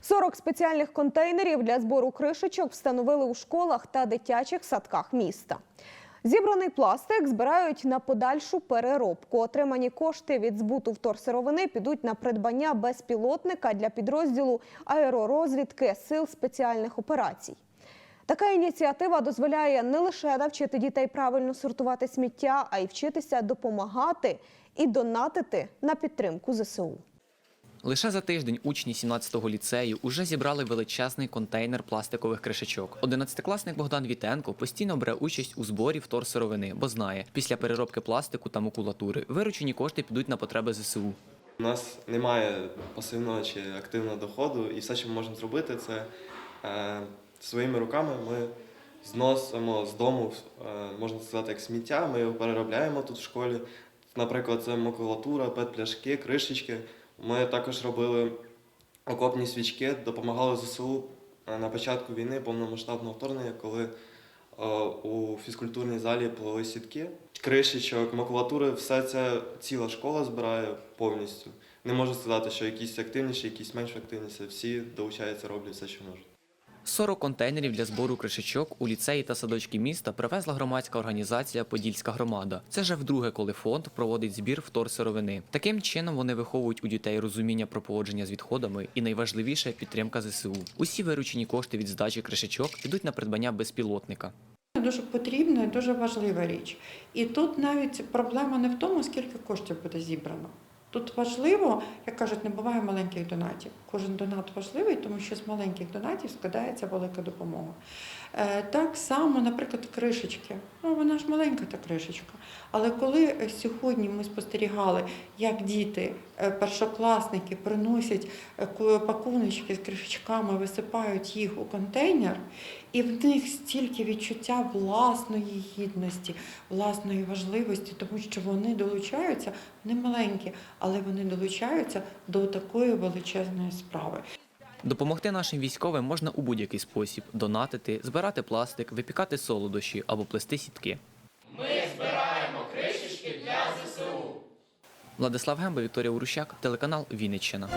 40 спеціальних контейнерів для збору кришечок встановили у школах та дитячих садках міста. Зібраний пластик збирають на подальшу переробку. Отримані кошти від збуту вторсировини підуть на придбання безпілотника для підрозділу аеророзвідки сил спеціальних операцій. Така ініціатива дозволяє не лише навчити дітей правильно сортувати сміття, а й вчитися допомагати і донатити на підтримку ЗСУ. Лише за тиждень учні 17-го ліцею уже зібрали величезний контейнер пластикових кришечок. Одинадцятикласник Богдан Вітенко постійно бере участь у зборі вторсировини, бо знає, після переробки пластику та макулатури виручені кошти підуть на потреби ЗСУ. У нас немає пасивного чи активного доходу, і все, що ми можемо зробити, це е, своїми руками ми зносимо з дому, е, можна сказати, як сміття, ми його переробляємо тут в школі. Наприклад, це макулатура, пет-пляшки, кришечки. Ми також робили окопні свічки, допомагали ЗСУ е, на початку війни повномасштабного вторгнення, коли е, у фізкультурній залі плели сітки, кришечок, макулатури, все це ціла школа збирає повністю. Не можу сказати, що якісь активніші, якісь менш активніші. Всі долучаються, роблять все, що можуть. 40 контейнерів для збору кришечок у ліцеї та садочки міста привезла громадська організація Подільська громада. Це вже вдруге, коли фонд проводить збір вторсировини. Таким чином вони виховують у дітей розуміння про поводження з відходами і найважливіше підтримка ЗСУ. Усі виручені кошти від здачі кришечок підуть на придбання безпілотника. Дуже потрібна і дуже важлива річ. І тут навіть проблема не в тому, скільки коштів буде зібрано. Тут важливо, як кажуть, не буває маленьких донатів. Кожен донат важливий, тому що з маленьких донатів складається велика допомога. Е, Так само, наприклад, кришечки. Ну, вона ж маленька та кришечка. Але коли е, сьогодні ми спостерігали, як діти, е, першокласники приносять пакуночки з кришечками, висипають їх у контейнер, і в них стільки відчуття власної гідності, власної важливості, тому що вони долучаються, вони маленькі, але вони долучаються до такої величезної справи. Допомогти нашим військовим можна у будь-який спосіб: донатити, збирати пластик, випікати солодощі або плести сітки. Ми збираємо кришечки для ЗСУ. Владислав Гемба, Вікторія Урущак, телеканал Вінниччина.